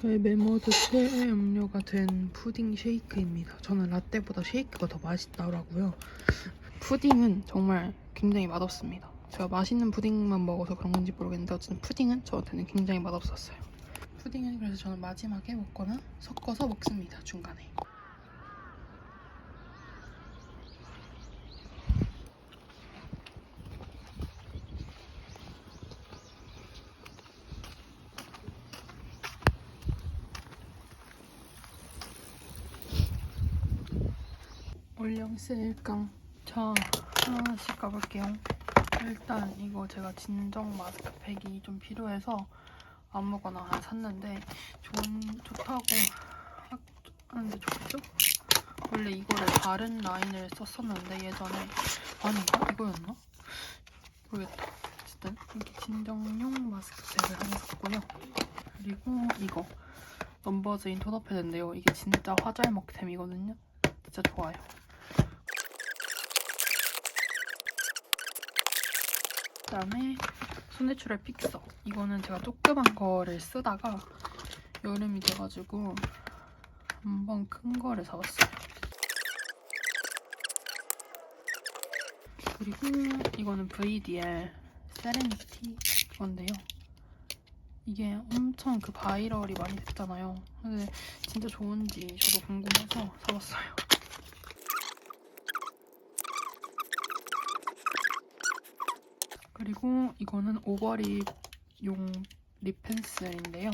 저의 메모드 최애 음료가 된 푸딩 쉐이크입니다. 저는 라떼보다 쉐이크가 더 맛있더라고요. 푸딩은 정말 굉장히 맛없습니다. 제가 맛있는 푸딩만 먹어서 그런 건지 모르겠는데 어쨌든 푸딩은 저한테는 굉장히 맛없었어요. 푸딩은 그래서 저는 마지막에 먹거나 섞어서 먹습니다. 중간에. 올영스 일강 저 하나씩 가볼게요. 일단 이거 제가 진정 마스크팩이 좀 필요해서 아무거나 하나 샀는데 좋은 좋다고 하- 하는데 좋죠? 원래 이거를 다른 라인을 썼었는데 예전에 아닌가 이거였나? 모르겠다. 어쨌든 이렇게 진정용 마스크팩을 하나 샀고요. 그리고 이거 넘버즈인 토너 패드인데요. 이게 진짜 화잘먹템이거든요. 진짜 좋아요. 그다음에 손내추럴 픽서. 이거는 제가 조그만 거를 쓰다가 여름이 돼가지고 한번 큰 거를 사봤어요. 그리고 이거는 VDL 세레니티 건데요. 이게 엄청 그 바이럴이 많이 됐잖아요. 근데 진짜 좋은지 저도 궁금해서 사봤어요. 그리고 이거는 오버립용 립 펜슬인데요.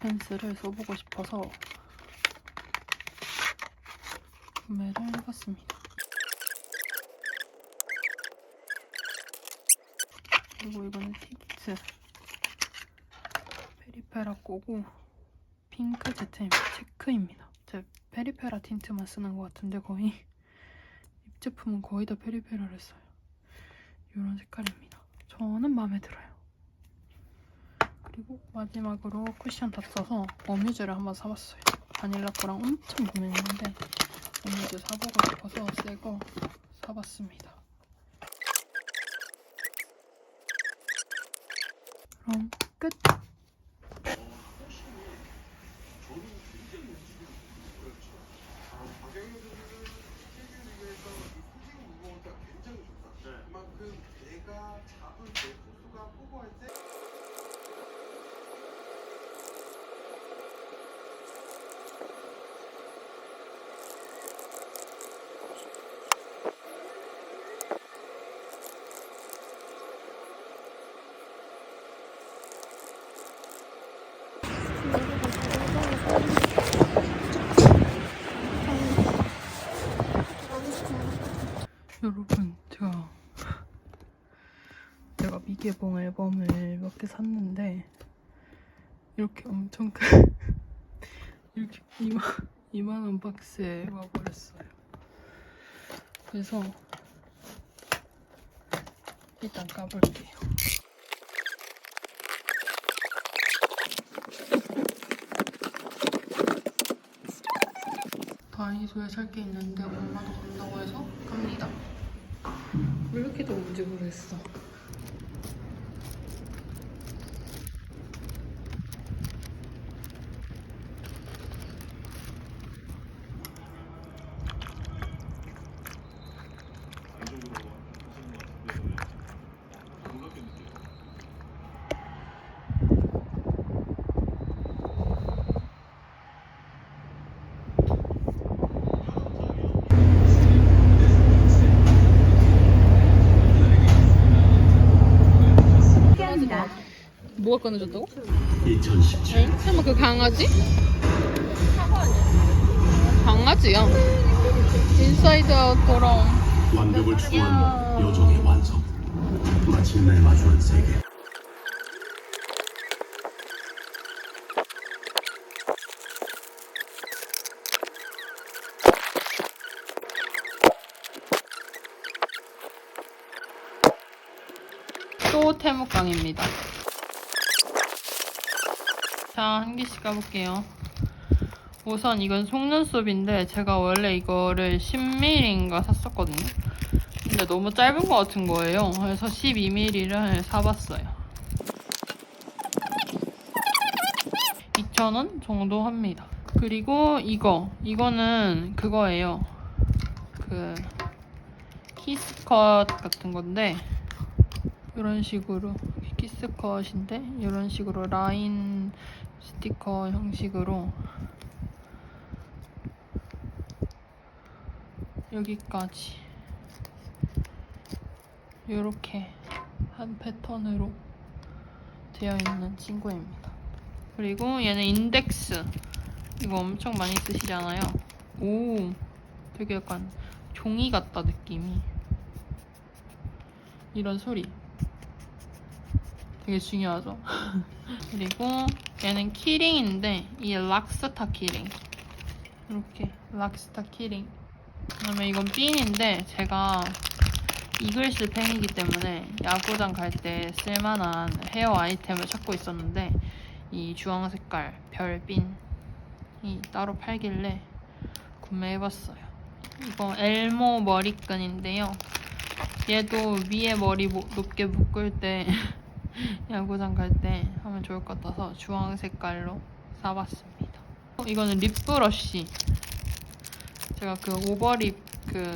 펜슬을 써보고 싶어서 구매를 해봤습니다. 그리고 이거는 틱트 페리페라 거고 핑크 제템 체크입니다. 제 페리페라 틴트만 쓰는 것 같은데 거의 입 제품은 거의 다 페리페라를 써요. 이런 색깔입니다. 저는 마음에 들어요. 그리고 마지막으로 쿠션 다 써서 어뮤즈를 한번 사봤어요. 바닐라 거랑 엄청 고민했는데 어뮤즈 사보고 싶어서 새 거 사봤습니다. 그럼 끝! 그만큼 내가 잡을 내 코스가 뽑아할 때 여러분 제가 제가 미개봉 앨범을 몇 개 샀는데 이렇게 엄청 큰 이렇게 2만, 2만 원 박스에 와버렸어요 그래서 일단 까볼게요 다이소에 살 게 있는데 엄마도 간다고 해서 갑니다. 왜 이렇게 더운지 모르겠어. 끊어졌다고? 2017 응? 설마 그 강아지? 강아지야. 인사이드 아웃 돌아온. 완벽을 추구하는 여정의 완성 마침내 마주한 세계 또 태묵강입니다. 자, 한 개씩 까볼게요. 우선 이건 속눈썹인데 제가 원래 이거를 10mm인가 샀었거든요. 근데 너무 짧은 것 같은 거예요. 그래서 12mm를 사봤어요. 2,000원 정도 합니다. 그리고 이거 이거는 그거예요. 그 키스컷 같은 건데 이런 식으로 키스컷인데 이런 식으로 라인 스티커 형식으로 여기까지 이렇게 한 패턴으로 되어 있는 친구입니다. 그리고 얘는 인덱스 이거 엄청 많이 쓰시잖아요. 오, 되게 약간 종이 같다 느낌이. 이런 소리. 되게 중요하죠. 그리고 얘는 키링인데 이게 락스타 키링. 이렇게 락스타 키링. 그다음에 이건 핀인데 제가 이글스 팬이기 때문에 야구장 갈 때 쓸만한 헤어 아이템을 찾고 있었는데 이 주황 색깔 별핀이 따로 팔길래 구매해봤어요. 이거 엘모 머리끈인데요. 얘도 위에 머리 모- 높게 묶을 때 야구장 갈 때 하면 좋을 것 같아서 주황 색깔로 사봤습니다. 어, 이거는 립 브러쉬. 제가 그 오버립 그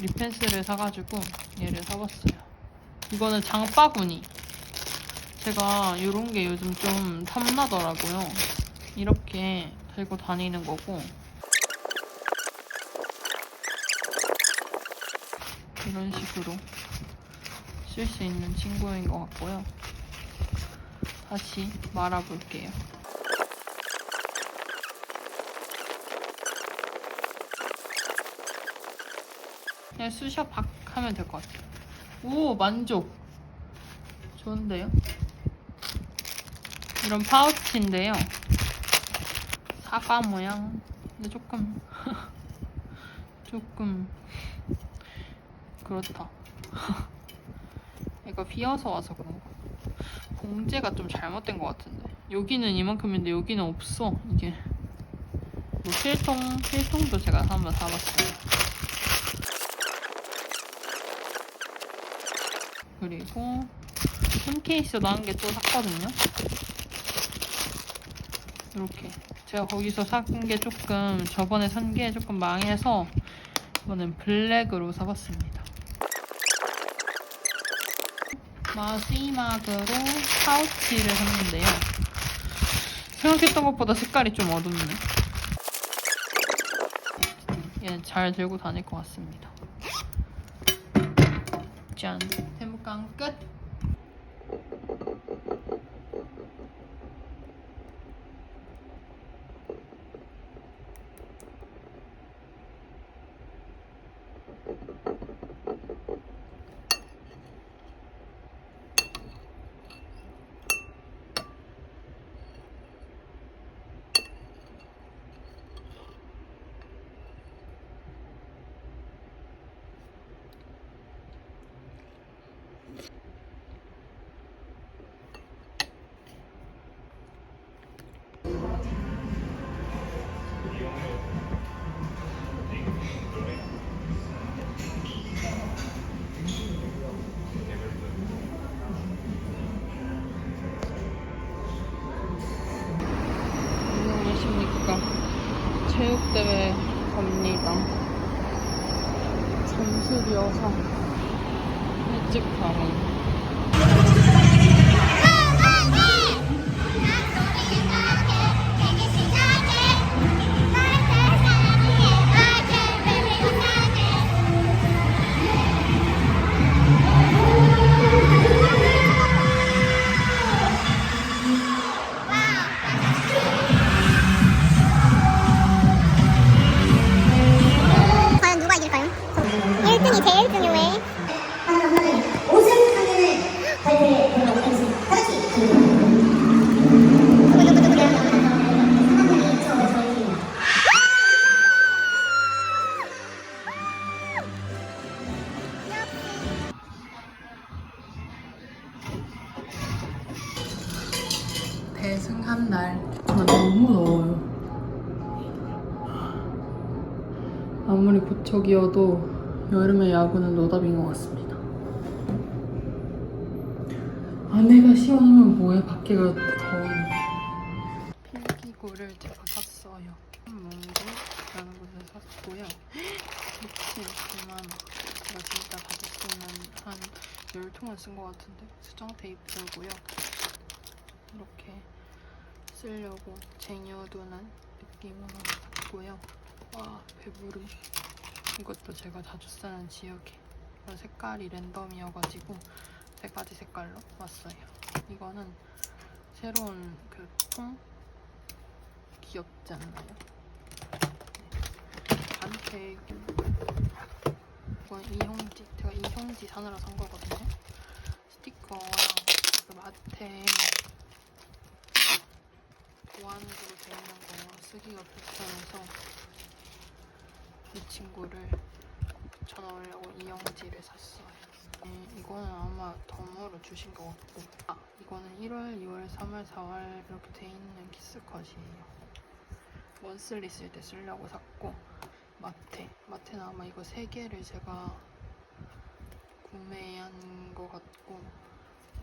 립펜슬을 사가지고 얘를 사봤어요. 이거는 장바구니. 제가 이런 게 요즘 좀 탐나더라고요. 이렇게 들고 다니는 거고. 이런 식으로 쓸 수 있는 친구인 것 같고요. 다시 말아볼게요. 그냥 쑤셔 박 하면 될 것 같아요. 오, 만족. 좋은데요? 이런 파우치인데요. 사과 모양. 근데 조금, 조금, 그렇다. 얘가 비어서 와서 그런가. 봉제가 좀 잘못된 것 같은데. 여기는 이만큼인데 여기는 없어, 이게. 뭐 필통, 필통도 제가 한번 사봤어요. 그리고 손 케이스도 한 개 또 샀거든요. 이렇게 제가 거기서 산 게 조금 저번에 산 게 조금 망해서 이번엔 블랙으로 사봤습니다. 마지막으로 파우치를 샀는데요. 생각했던 것보다 색깔이 좀 어둡네. 얘는 잘 들고 다닐 것 같습니다. 짠. 대목강 끝. 한 날. 아, 너무 더워요. 아무리 고척이어도 여름의 야구는 노답인 것 같습니다. 안에가 시원하면 뭐해, 밖에가 더운데. 필기구 물을 제가 샀어요. 몽고라는 곳에서 샀고요. 미친 9만 원. 제가 진짜 받을 수 있는 한 10통은 쓴 것 같은데 수정 테이프고요. 이렇게 쓰려고 쟁여두는 느낌으로 샀고요. 와 배부름. 이것도 제가 자주 쓰는 지역에 이거 색깔이 랜덤이어가지고 세 가지 색깔로 왔어요. 이거는 새로운 그 통 귀엽지 않나요? 반케이크 이건 이형지 제가 이형지 사느라 산 거거든요. 스티커랑 그 마테 보안으로 되어 있는 거 쓰기가 불편해서 이 친구를 붙여넣으려고 이형지를 샀어요. 음, 이거는 아마 덤으로 주신 것 같고. 아 이거는 1월, 2월, 3월, 4월 이렇게 돼 있는 키스컷이에요. 원슬리 쓸 때 쓰려고 샀고 마테. 마테는 아마 이거 세 개를 제가 구매한 것 같고.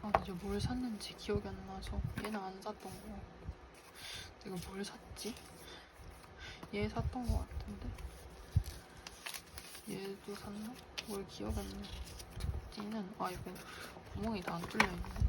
아 근데 뭘 샀는지 기억이 안 나서 얘는 안 샀던 거 내가 뭘 샀지? 얘 샀던 것 같은데 얘도 샀나? 뭘 기억 안 나. 찌는 아 이거 구멍이 다 안 뚫려 있네.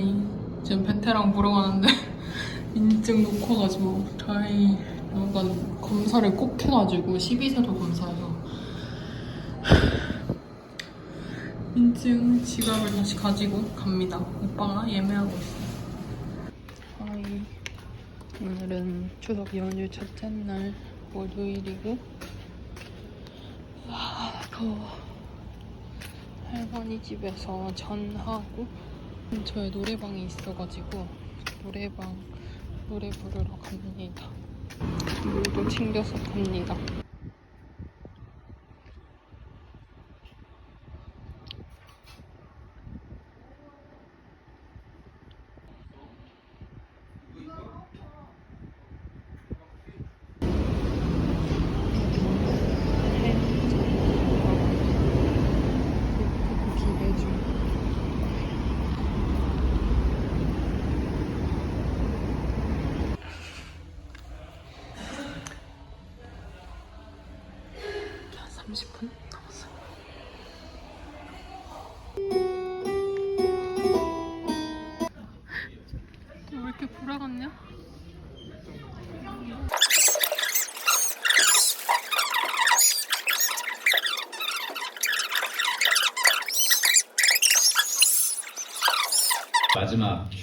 아이 지금 베테랑 보러 가는데 인증 놓고 가지고 저희 약간 검사를 꼭 해가지고 12세도 검사해서 인증 지갑을 다시 가지고 갑니다. 오빠가 예매하고 있어요. 아이 오늘은 추석 연휴 첫째 날 월요일이고 아 더워. 할머니 집에서 전하고 근처에 노래방이 있어가지고 노래방 노래 부르러 갑니다. 물도 챙겨서 갑니다.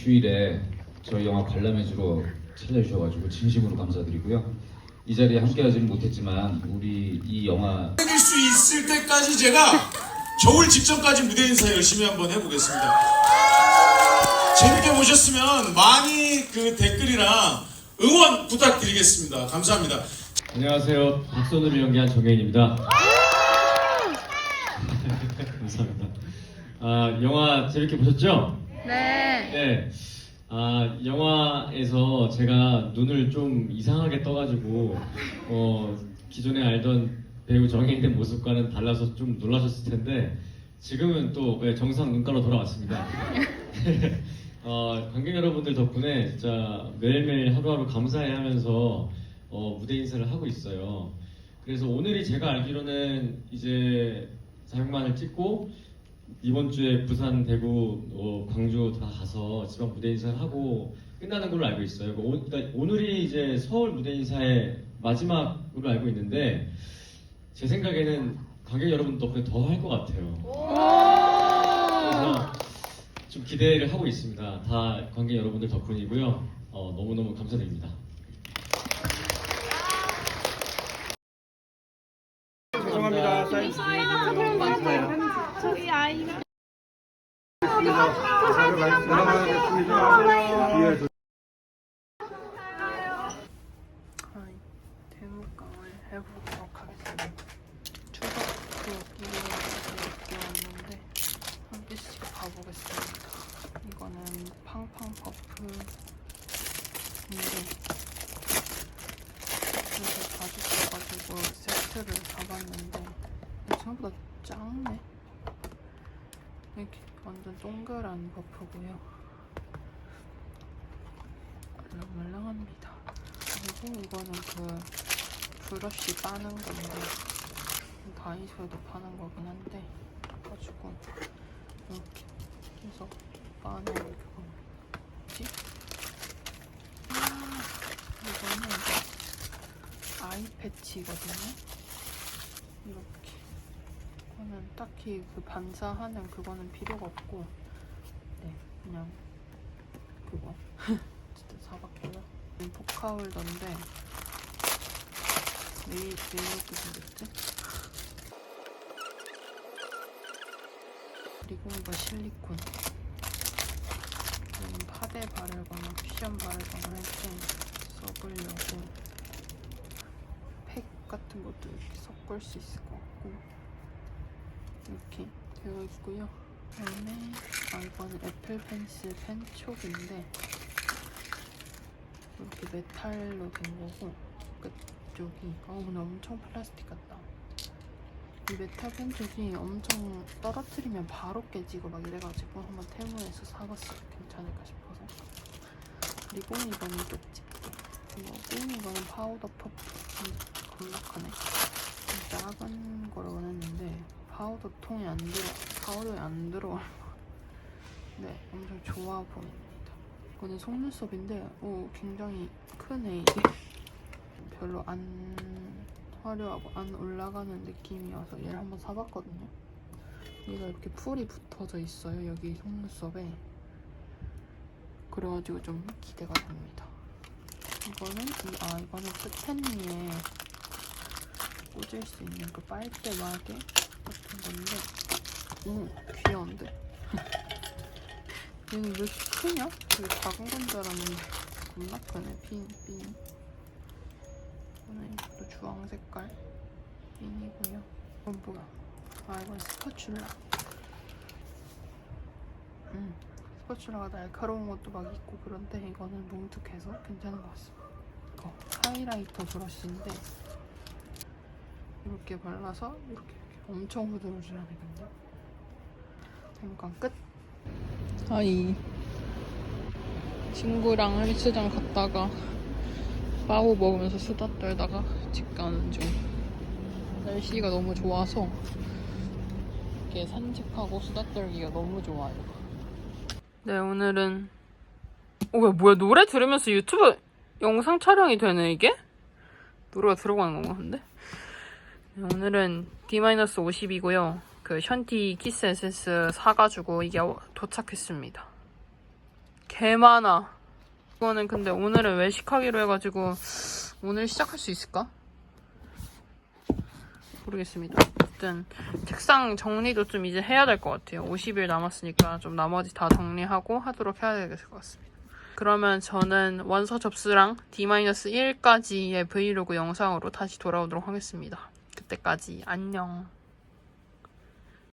휴일에 저희 영화 관람해주러 찾아주셔가지고 진심으로 감사드리고요. 이 자리에 함께하지는 못했지만 우리 이 영화 해줄 수 있을 때까지 제가 겨울 직전까지 무대 인사 열심히 한번 해보겠습니다. 재밌게 보셨으면 많이 그 댓글이랑 응원 부탁드리겠습니다. 감사합니다. 안녕하세요. 박선우를 연기한 정혜인입니다. 감사합니다. 아, 영화 재밌게 보셨죠? 네. 네. 아, 영화에서 제가 눈을 좀 이상하게 떠가지고, 어, 기존에 알던 배우 정혜인의 모습과는 달라서 좀 놀라셨을 텐데, 지금은 또 네, 정상 눈가로 돌아왔습니다. 어, 관객 여러분들 덕분에 진짜 매일매일 하루하루 감사해 하면서 어, 무대 인사를 하고 있어요. 그래서 오늘이 제가 알기로는 이제 사육만을 찍고 이번 주에 부산, 대구, 어, 광주 다 가서 지방 무대 인사를 하고 끝나는 걸로 알고 있어요. 그 오, 그러니까 오늘이 이제 서울 무대 인사의 마지막으로 알고 있는데 제 생각에는 관객 여러분 덕분에 더 할 것 같아요. 그래서 좀 기대를 하고 있습니다. 다 관객 여러분들 덕분이고요. 어, 너무너무 감사드립니다. 아이, 대묵강을 해보도록 하겠습니다. 추석도 이렇게 왔는데 한 개씩 봐보겠습니다. 이거는 팡팡 퍼프인데 그래서 자주 써가지고 세트를 사봤는데 생각보다 작네. 이렇게 완전 동그란 버프고요. 말랑말랑합니다. 그리고 이거는 그 브러쉬 빠는 건데 다이소에도 파는 거긴 한데 가지고 이렇게 해서 빠는 그거 뭐지? 아 이거는 아이 패치거든요. 이렇게 이거는 딱히 그 반사하는 그거는 필요가 없고 네 그냥 그거 진짜 사봤고요. 포카홀더인데 왜, 왜 이렇게 생겼지? 그리고 이거 실리콘 음, 파데 바르거나 쿠션 바르거나 할 때 써보려고 팩 같은 것도 이렇게 섞을 수 있을 것 같고 이렇게 되어 있고요. 그다음에 아 이거는 애플 펜슬 펜촉인데 이렇게 메탈로 된 거고 끝쪽이 어 근데 엄청 플라스틱 같다. 이 메탈 펜촉이 엄청 떨어뜨리면 바로 깨지고 막 이래가지고 한번 테무에서 사봤어요. 괜찮을까 싶어서. 그리고 이거는 쪽집게 이거고 이거는 파우더 퍼프. 건락하네. 좀 작은 거를 원했는데 파우더 통이 안 들어 파우더에 안 들어갈 네 엄청 좋아 보입니다. 이거는 속눈썹인데 오 굉장히 크네 이게. 별로 안 화려하고 안 올라가는 느낌이어서 얘를 한번 사봤거든요. 얘가 이렇게 풀이 붙어져 있어요 여기 속눈썹에. 그래가지고 좀 기대가 됩니다. 이거는 이, 아 이거는 스탠리에 꽂을 수 있는 그 빨대 마개 같은 건데. 오 귀여운데? 얘는 왜 이렇게 크냐? 되게 작은 건 줄 알았는데. 겁나 크네. 핀, 핀 이거는 이것도 주황 색깔. 핀이고요. 이건 뭐야? 아 이건 스파츌라. 음 스파츌라가 날카로운 것도 막 있고 그런데 이거는 뭉툭해서 괜찮은 것 같습니다. 이거 하이라이터 브러쉬인데 이렇게 발라서 이렇게 엄청 후들후들하네 근데 잠깐 끝. 아이 친구랑 헬스장 갔다가 빠우 먹으면서 수다 떨다가 집 가는 중. 날씨가 너무 좋아서 이렇게 산책하고 수다 떨기가 너무 좋아요. 네 오늘은 어 뭐야 노래 들으면서 유튜브 영상 촬영이 되네 이게? 노래가 들어가는 건가 근데? 네, 오늘은 D-50이고요 그 션티 키스 에센스 사가지고 이게 도착했습니다 개 많아. 이거는 근데 오늘은 외식하기로 해가지고 오늘 시작할 수 있을까? 모르겠습니다. 어쨌든 책상 정리도 좀 이제 해야 될 것 같아요. 50일 남았으니까 좀 나머지 다 정리하고 하도록 해야 될 것 같습니다. 그러면 저는 원서 접수랑 D-1까지의 브이로그 영상으로 다시 돌아오도록 하겠습니다. 그때까지 안녕.